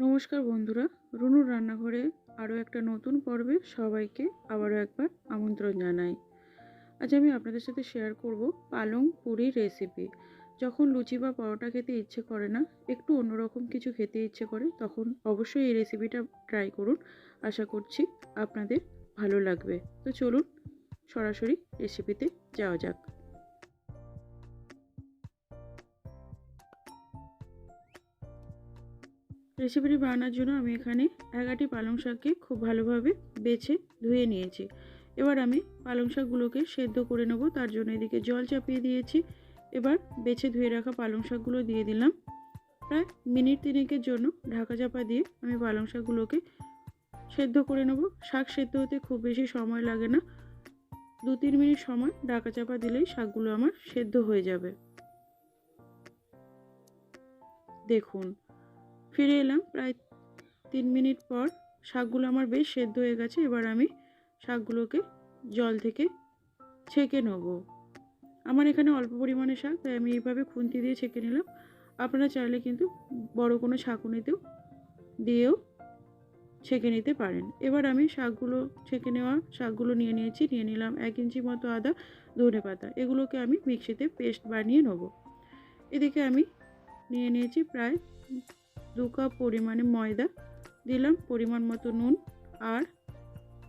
নমস্কার বন্ধুরা, রুনুর রান্নাঘরে আরও একটা নতুন পর্বে সবাইকে আবারও একবার আমন্ত্রণ জানাই। আজ আমি আপনাদের সাথে শেয়ার করব পালং পুরির রেসিপি যখন লুচি বা পরোটা খেতে ইচ্ছে করে না, একটু অন্যরকম কিছু খেতে ইচ্ছে করে, তখন অবশ্যই এই রেসিপিটা ট্রাই করুন। আশা করছি আপনাদের ভালো লাগবে। তো চলুন সরাসরি রেসিপিতে যাওয়া যাক। রেসিপিটি বানানোর জন্য আমি এখানে এগারটি পালং শাককে খুব ভালোভাবে বেছে ধুয়ে নিয়েছি। এবার আমি পালং শাকগুলোকে সেদ্ধ করে নেব, তার জন্য এদিকে জল চাপিয়ে দিয়েছি। এবার বেছে ধুয়ে রাখা পালং শাকগুলো দিয়ে দিলাম। প্রায় মিনিট তিনেকের জন্য ঢাকা চাপা দিয়ে আমি পালং শাকগুলোকে সেদ্ধ করে নেব। শাক সেদ্ধ হতে খুব বেশি সময় লাগে না। দু তিন মিনিট সময় ঢাকা চাপা দিলেই শাকগুলো আমার সেদ্ধ হয়ে যাবে। দেখুন ফিরে এলাম। প্রায় তিন মিনিট পর শাকগুলো আমার বেশ সেদ্ধ হয়ে গেছে। এবার আমি শাকগুলোকে জল থেকে ছেঁকে নেব। আমার এখানে অল্প পরিমাণে শাক, তাই আমি এইভাবে খুন্তি দিয়ে ছেঁকে নিলাম। আপনারা চাইলে কিন্তু বড় কোনো ছাঁকুনিতেও দিয়েও ছেঁকে নিতে পারেন। এবার আমি শাকগুলো, ছেঁকে নেওয়া শাকগুলো নিয়ে নিয়েছি। নিয়ে নিলাম এক ইঞ্চি মতো আদা, ধনে পাতা। এগুলোকে আমি মিক্সিতে পেস্ট বানিয়ে নেব। এদিকে আমি নিয়ে নিয়েছি প্রায় দু কাপ পরিমাণে ময়দা দিলাম, পরিমাণ মতো নুন আর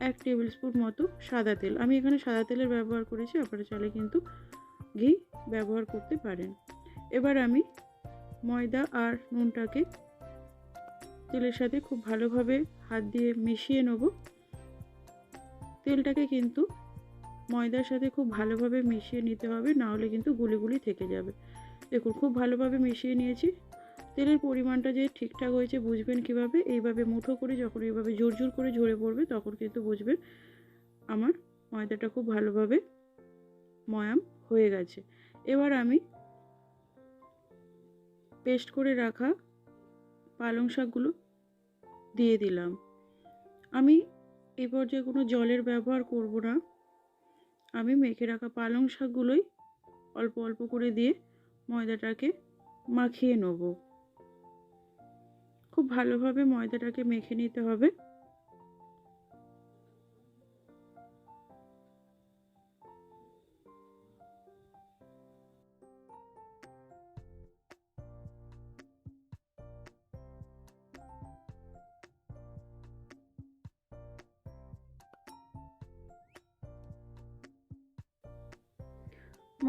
এক টেবিল স্পুন মতো সাদা তেল। আমি এখানে সাদা তেলের ব্যবহার করেছি, আপনারা চাইলে কিন্তু ঘি ব্যবহার করতে পারেন। এবার আমি ময়দা আর নুনটাকে তেলের সাথে খুব ভালোভাবে হাত দিয়ে মিশিয়ে নেব। তেলটাকে কিন্তু ময়দার সাথে খুব ভালোভাবে মিশিয়ে নিতে হবে, না হলে কিন্তু গুলি গুলি থেকে যাবে। দেখুন, খুব ভালোভাবে মিশিয়ে নিয়েছি। তেলের পরিমাণটা যে ঠিকঠাক হয়েছে বুঝবেন কীভাবে? এইভাবে মুঠো করে যখন এইভাবে জোর জোর করে ঝরে পড়বে তখন কিন্তু বুঝবেন আমার ময়দাটা খুব ভালোভাবে ময়াম হয়ে গেছে। এবার আমি পেস্ট করে রাখা পালং শাকগুলো দিয়ে দিলাম। আমি এই পর্যায়ে কোনো জলের ব্যবহার করব না। আমি মেখে রাখা পালং শাকগুলোই অল্প অল্প করে দিয়ে ময়দাটাকে মাখিয়ে নেব। খুব ভালোভাবে ময়দাটাকে মেখে নিতে হবে।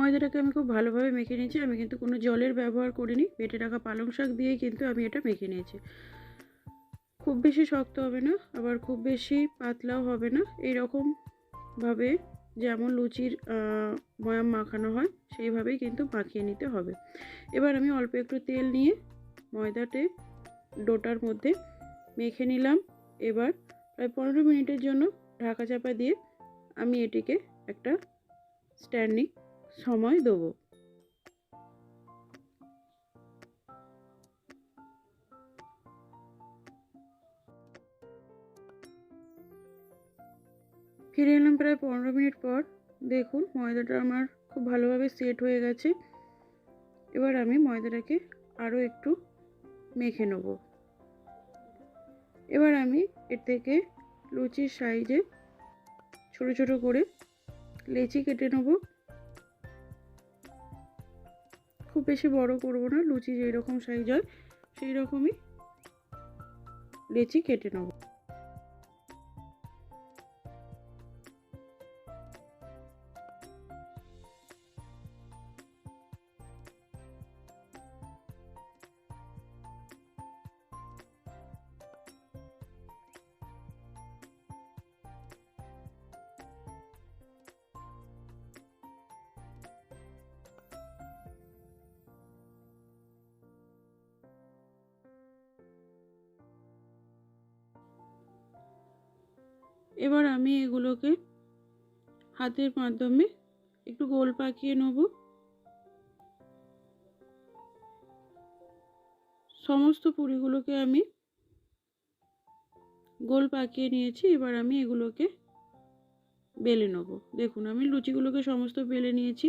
ময়দাটাকে আমি খুব ভালোভাবে মেখে নিয়েছি। আমি কিন্তু কোনো জলের ব্যবহার করিনি। পেটে রাখা পালং শাক দিয়েই কিন্তু আমি এটা মেখে নিয়েছি। খুব বেশি শক্ত হবে না, আবার খুব বেশি পাতলাও হবে না। এই এইরকমভাবে যেমন লুচির ময়াম মাখানো হয়, সেইভাবেই কিন্তু মাখিয়ে নিতে হবে। এবার আমি অল্প একটু তেল নিয়ে ময়দাতে ডোটার মধ্যে মেখে নিলাম। এবার প্রায় পনেরো মিনিটের জন্য ঢাকা চাপা দিয়ে আমি এটিকে একটা স্ট্যান্ডিং সময় দেবো। ফিরে এলাম প্রায় পনেরো মিনিট পর। দেখুন, ময়দাটা আমার খুব ভালোভাবে সেট হয়ে গেছে। এবার আমি ময়দাটাকে আরও একটু মেখে নেব। এবার আমি এর থেকে লুচির সাইজে ছোট ছোট করে লেচি কেটে নেব। খুব বেশি বড় করব না লুচি যেরকম সাইজ হয় সেই রকমই লেচি কেটে নেব। এবার আমি এগুলোকে হাতের মাধ্যমে একটু গোল পাকিয়ে নেব। সমস্ত পুরিগুলোকে আমি গোল পাকিয়ে নিয়েছি, এবার আমি এগুলোকে বেলে নেব। দেখুন, আমি লুচিগুলোকে সমস্ত বেলে নিয়েছি।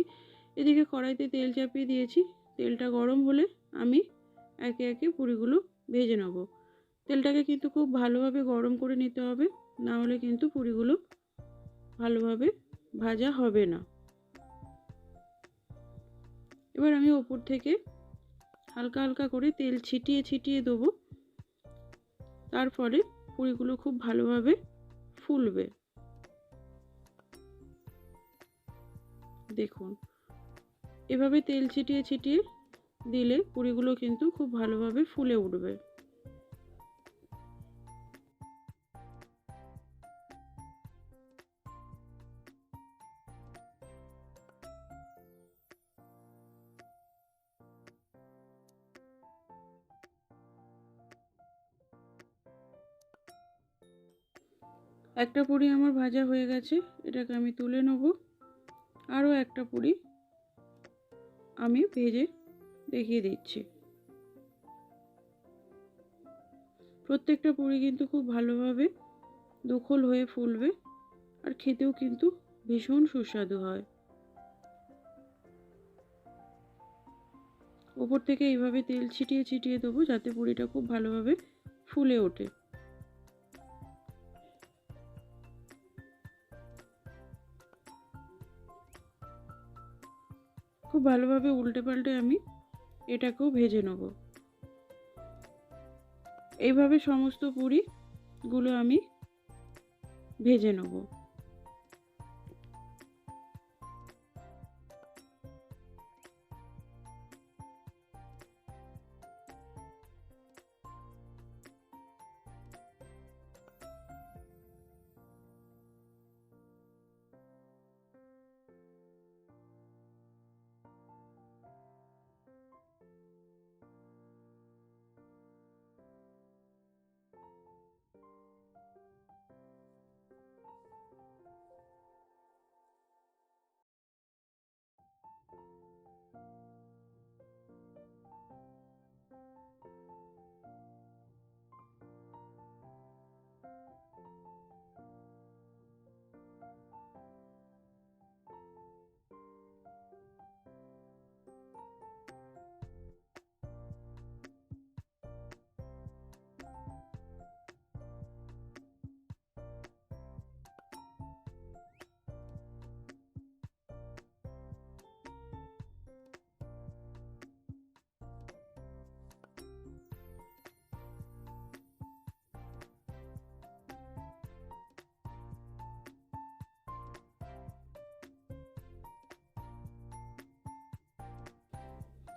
এদিকে কড়াইতে তেল চাপিয়ে দিয়েছি। তেলটা গরম হলে আমি একে একে পুরিগুলো ভেজে নেব। তেলটাকে কিন্তু খুব ভালোভাবে গরম করে নিতে হবে। না হলে কিন্তু পুরিগুলো ভালোভাবে ভাজা হবে না। এবার আমি ওপর থেকে হালকা হালকা করে তেল ছিটিয়ে ছিটিয়ে দেবো। তারপরে পুরিগুলো খুব ভালোভাবে ফুলবে। দেখুন, এভাবে তেল ছিটিয়ে ছিটিয়ে দিলে পুরিগুলো কিন্তু খুব ভালোভাবে ফুলে উঠবে। একটা পুরি আমার ভাজা হয়ে গেছে, এটাকে আমি তুলে নেব। আরও একটা পুরি আমি ভেজে দেখিয়ে দিচ্ছি। প্রত্যেকটা পুরি কিন্তু খুব ভালোভাবে দখল হয়ে ফুলবে আর খেতেও কিন্তু ভীষণ সুস্বাদু হয়। ওপর থেকে এইভাবে তেল ছিটিয়ে ছিটিয়ে দেবো যাতে পুরিটা খুব ভালোভাবে ফুলে ওঠে। খুব ভালোভাবে উল্টে পাল্টে আমি এটাকেও ভেজে নেব। এইভাবে সমস্ত পুরিগুলো আমি ভেজে নেব।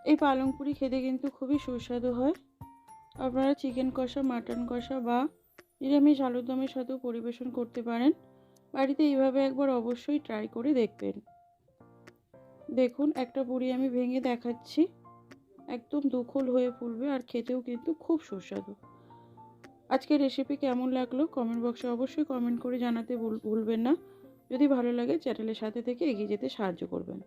এই পালং পুরি খেতে কিন্তু খুবই সুস্বাদু হয়। আপনারা চিকেন কষা মাটন কষা বা নিরামিষ আলুর দমের সাথেও পরিবেশন করতে পারেন। বাড়িতে এইভাবে একবার অবশ্যই ট্রাই করে দেখবেন। দেখুন, একটা পুরি আমি ভেঙে দেখাচ্ছি। একদম দুখল হয়ে ফুলবে আর খেতেও কিন্তু খুব সুস্বাদু। আজকের রেসিপি কেমন লাগল? কমেন্ট বক্সে অবশ্যই কমেন্ট করে জানাতে ভুলবেন না। যদি ভালো লাগে চ্যানেলের সাথে থেকে এগিয়ে যেতে সাহায্য করবেন।